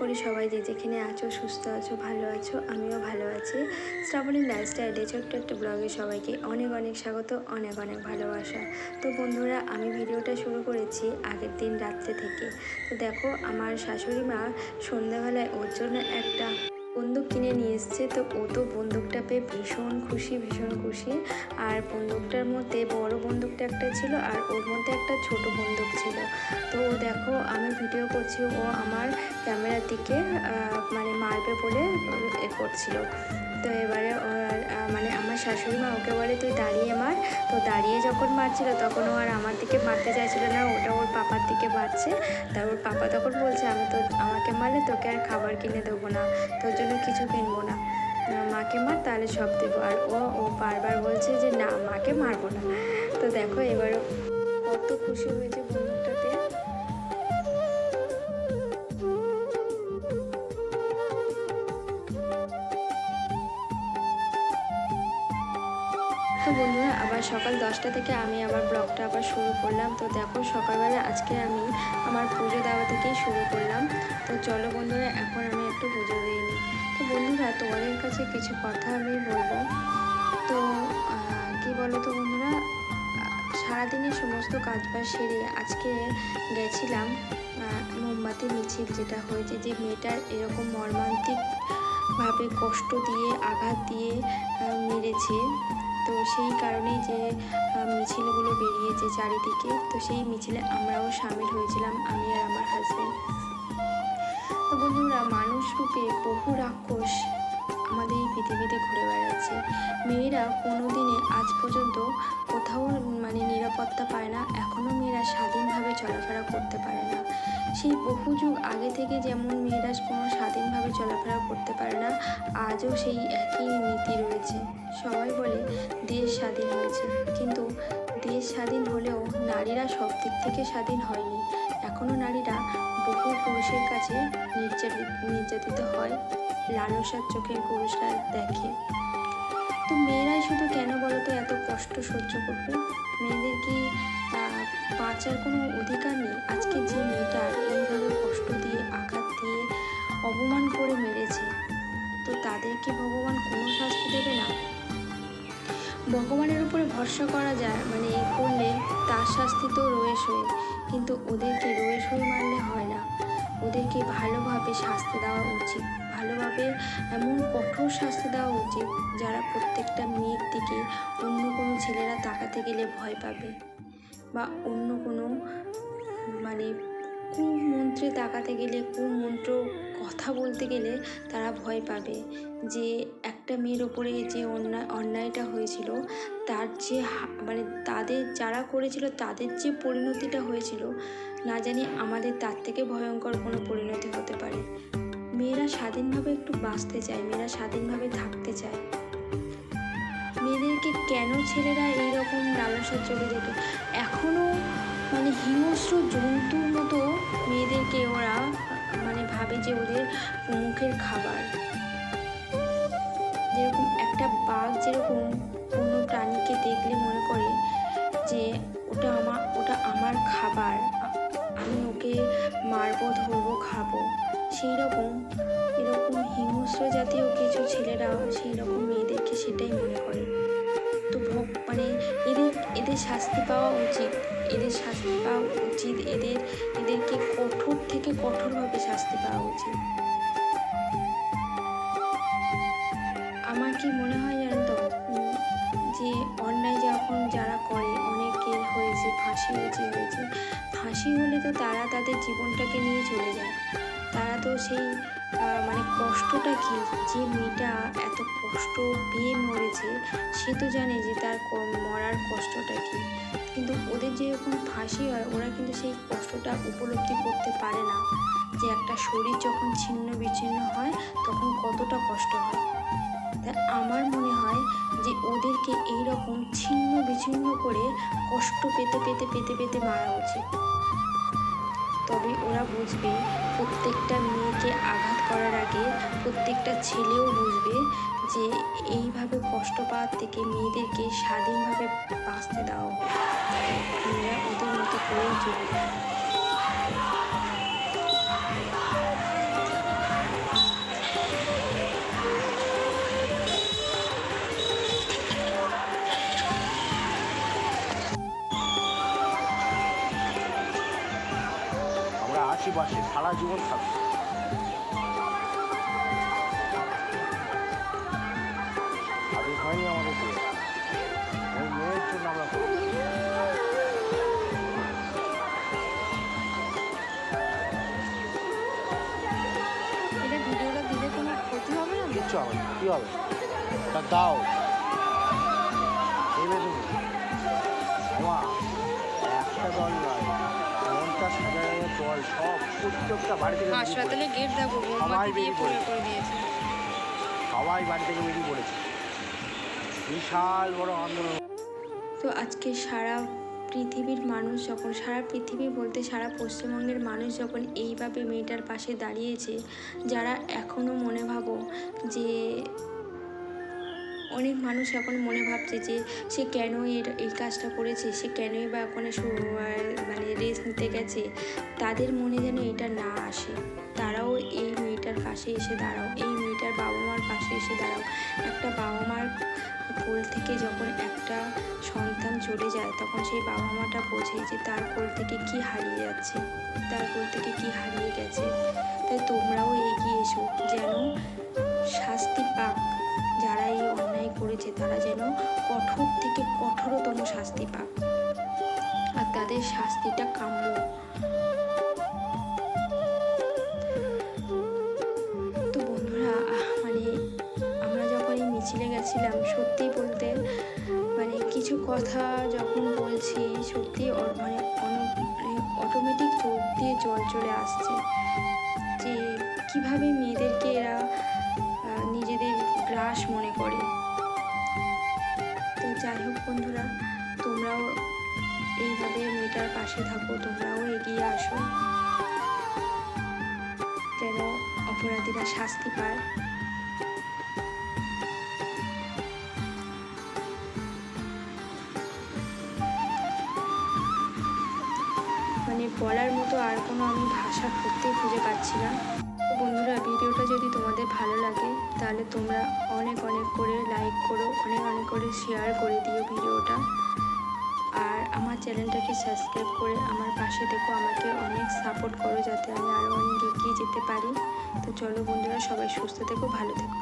করি সবাই যে যেখানে আছো, সুস্থ আছো, ভালো আছো, আমিও ভালো আছি। শ্রাবণী লাইফস্টাইলে ছোট্ট একটা ব্লগে সবাইকে অনেক অনেক স্বাগত, অনেক অনেক ভালোবাসা। তো বন্ধুরা, আমি ভিডিওটা শুরু করেছি আগের দিন রাত্রে থেকে। তো দেখো, আমার শাশুড়ি মা সন্ধ্যাবেলায় ওর জন্য একটা বন্দুক কিনে নিয়ে এসছে। তো ও তো বন্দুকটা পেয়ে ভীষণ খুশি ভীষণ খুশি। আর বন্দুকটার মধ্যে বড় বন্দুকটা একটা ছিল আর ওর মধ্যে একটা ছোট বন্দুক ছিল। তো দেখো, আমি ভিডিও করছি, ও আমার ক্যামেরার দিকে মানে মারবে বলে এ করছিল। তো এবারে মানে আমার শাশুড়ি মা ওকে বলে, তুই দাঁড়িয়ে মার। তো দাঁড়িয়ে যখন মারছিল, তখন ও আর আমার দিকে মারতে চাইছিল না, ওটা ওর পাপার দিকে মারছে। তার ওর পাপা তখন বলছে, আমি তো, আমাকে মারলে তোকে আর খাবার কিনে দেবো না। তোর জন্য কিছু কিনবো না। মাকে মার, তাহলে সব দেবো। আর ও ও বারবার বলছে যে, না, মাকে মারবো না। তো দেখো এবার কত খুশি হয়েছে তো বন্ধুরা, আবার সকাল দশটা থেকে আমি আবার ব্লগটা আবার শুরু করলাম। তো দেখো, সকালবেলা আজকে আমি আমার পুজো দেওয়া থেকেই শুরু করলাম। তো চলো বন্ধুরা, এখন আমি একটু পুজো দিয়ে নিই। তো বন্ধুরা, তোমাদের কাছে কিছু কথা আমি বলব। তো কি বলো তো বন্ধুরা সারাদিনের সমস্ত কাজ বাজ সেরে আজকে গেছিলাম মোমবাতি মিছিল, যেটা হয়েছে যে মেয়েটার এরকম মর্মান্তিকভাবে কষ্ট দিয়ে, আঘাত দিয়ে মেরেছে। তো সেই কারণেই যে মিছিলগুলো বেরিয়েছে চারিদিকে, তো সেই মিছিলে আমরাও সামিল হয়েছিলাম, আমি আর আমার হাজব্যান্ড তো বন্ধুরা, মানুষ রূপে বহু রাক্ষস আমাদের এই পৃথিবীতে ঘুরে বেড়াচ্ছে। মেয়েরা কোনো দিনে আজ পর্যন্ত কোথাও মানে নিরাপত্তা পায় না, এখনও মেয়েরা স্বাধীনভাবে চলাফেরা করতে পারে না। সেই বহু যুগ আগে থেকে যেমন মেয়েরা কোনো স্বাধীনভাবে চলাফেরা করতে পারে না, আজও সেই একই নীতি রয়েছে। সবাই বলে দেশ স্বাধীন হয়েছে, কিন্তু দেশ স্বাধীন হলেও নারীরা সব দিক থেকে স্বাধীন হয়নি। এখনও নারীরা বহু পুরুষের কাছে নির্যাতিত হয়, লালসার চোখে পুরুষরা দেখে। তো মেয়েরাই শুধু কেন বলো তো এত কষ্ট সহ্য করবে? মেয়েদের কি বাঁচার কোনো অধিকার নেই? আজকে যে মেয়েটা এইভাবে কষ্ট দিয়ে, আঘাত দিয়ে অপমান করে মেরেছে, তো তাদেরকে ভগবান কোনো শাস্তি দেবে না? ভগবানের উপরে ভরসা করা যায় মানে এই করলে তার শাস্তি তো রয়েস হয়ে কিন্তু ওদেরকে রয়েস হয়ে মারলে হয় না। ওদেরকে ভালোভাবে শাস্তি দেওয়া উচিত। ভালোভাবে এমন কঠোর শাস্তি দেওয়া উচিত যারা প্রত্যেকটা মেয়ের দিকে অন্য কোনো ছেলেরা তাকাতে গেলে ভয় পাবে বা অন্য কোনো মানে কুমন্ত্রে তাকাতে গেলে কুমন্ত্র কথা বলতে গেলে তারা ভয় পাবে যে একটা মেয়ের ওপরে যে অন্যায়, অন্যায়টা হয়েছিল, তার যে মানে তাদের যারা করেছিল তাদের যে পরিণতিটা হয়েছিল, না জানি আমাদের তার থেকে ভয়ঙ্কর কোনো পরিণতি হতে পারে। মেয়েরা স্বাধীনভাবে একটু বাঁচতে চায়, মেয়েরা স্বাধীনভাবে থাকতে চায়। মেয়েদেরকে কেন ছেলেরা এইরকম লালসার চলে দেখে এখনও মানে হিংস্র জন্তুর মতো মেয়েদেরকে ওরা মানে ভাবে যে ওদের মুখের খাবার। যেরকম একটা বাঘ যেরকম কোনো প্রাণীকে দেখলে মনে করে যে ওটা আমার ওটা আমার খাবার, আমি ওকে মারবো, ধরবো, খাব। সেই রকম এরকম হিংস্র জাতীয় কিছু ছেলেরা সেই রকম মেয়েদেরকে সেটাই মনে করে। তো মানে এদের এদের শাস্তি পাওয়া উচিত। এদের শাস্তি পাওয়া উচিত, এদের, এদেরকে কঠোর থেকে কঠোরভাবে শাস্তি পাওয়া উচিত। আমার কি মনে হয় জানো তো, যে অন্যায় যখন যারা করে অনেকের হয়েছে, ফাঁসি হয়েছে হয়েছে, ফাঁসি হলে তো তারা তাদের জীবনটাকে নিয়ে চলে যায়। তারা তো সেই মানে কষ্টটা কি? যে মেয়েটা এত কষ্ট পেয়ে মরেছে, সে তো জানে যে তার মরার কষ্টটা কি। কিন্তু ওদের যেরকম ফাঁসি হয়, ওরা কিন্তু সেই কষ্টটা উপলব্ধি করতে পারে না। যে একটা শরীর যখন ছিন্ন বিচ্ছিন্ন হয়, তখন কতটা কষ্ট হয়। তা আমার মনে হয় যে ওদেরকে এই রকম ছিন্ন বিচ্ছিন্ন করে কষ্ট পেতে পেতে পেতে পেতে মারা উচিত। তবে ওরা বুঝবে, প্রত্যেকটা মেয়েকে আঘাত করার আগে প্রত্যেকটা ছেলেও বুঝবে যে এইভাবে কষ্ট পাওয়ার থেকে মেয়েদেরকে স্বাধীনভাবে বাঁচতে দেওয়া হবে মেয়েরা ওদের মতো করেই চলবে পাশে সারা জীবন থাকব। আগে হয়নি আমাদের ওই মেয়ের জন্য আমরা হবে না? তো? কিচ্ছু হবে না। কী হবে? ওটা দাও। হাসপাতালে গেট দেখো সবাই দিয়ে বেরিয়ে করে দিয়েছে সবাই বাড়ি থেকে বেরিয়ে পড়েছে। বিশাল বড় আন্দোলন। তো আজকে সারা পৃথিবীর মানুষ যখন সারা পৃথিবী বলতে সারা পশ্চিমবঙ্গের মানুষ যখন এইভাবে মেয়েটার পাশে দাঁড়িয়েছে যারা এখনও মনে ভাবো অনেক মানুষ এখন মনে ভাবছে যে সে কেন এর, এই কাজটা করেছে, সে কেনই বা ওখানে মানে রেস্ট নিতে গেছে। তাদের মনে যেন এটা না আসে। তারাও এই মেয়েটার পাশে এসে দাঁড়াও, এই মেয়েটার বাবা মার পাশে এসে দাঁড়াও। একটা বাবা মার কোল থেকে যখন একটা সন্তান চলে যায়, তখন সেই বাবা মাটা বোঝে যে তার কোল থেকে কি হারিয়ে যাচ্ছে, তার কোল থেকে কি হারিয়ে গেছে। তাই তোমরাও এগিয়ে এসো, যেন শাস্তি পাক। আর তাদের শাস্তিটা কাম্য। তো বন্ধুরা মানে আমরা যখন এই মিছিলে গেছিলাম, সত্যি বলতে মানে কিছু কথা যখন বলছি, সত্যি মানে অন- মানে অটোমেটিক চোখ দিয়ে জল চলে আসছে যে কীভাবে মেয়েদেরকে এরা নিজেদের গ্রাস মনে করে। তো যাই হোক বন্ধুরা তোমরাও এইভাবে মেয়েটার পাশে থাকো, তোমরাও এগিয়ে আসো। যেন অপরাধীরা শাস্তি পায়। মানে বলার মতো আর কোনো আমি ভাষা সত্যিই খুঁজে পাচ্ছি না। বন্ধুরা, ভিডিওটা যদি তোমাদের ভালো লাগে, তাহলে তোমরা অনেক অনেক করে লাইক করো, অনেক অনেক করে শেয়ার করে দিও ভিডিওটা। আমার চ্যানেলটাকে সাবস্ক্রাইব করে আমার পাশে দেখো আমাকে অনেক সাপোর্ট করো যাতে আমি আরও অনেক এগিয়ে যেতে পারি। তো চলো বন্ধুরা, সবাই সুস্থ থেকো, ভালো থেকো।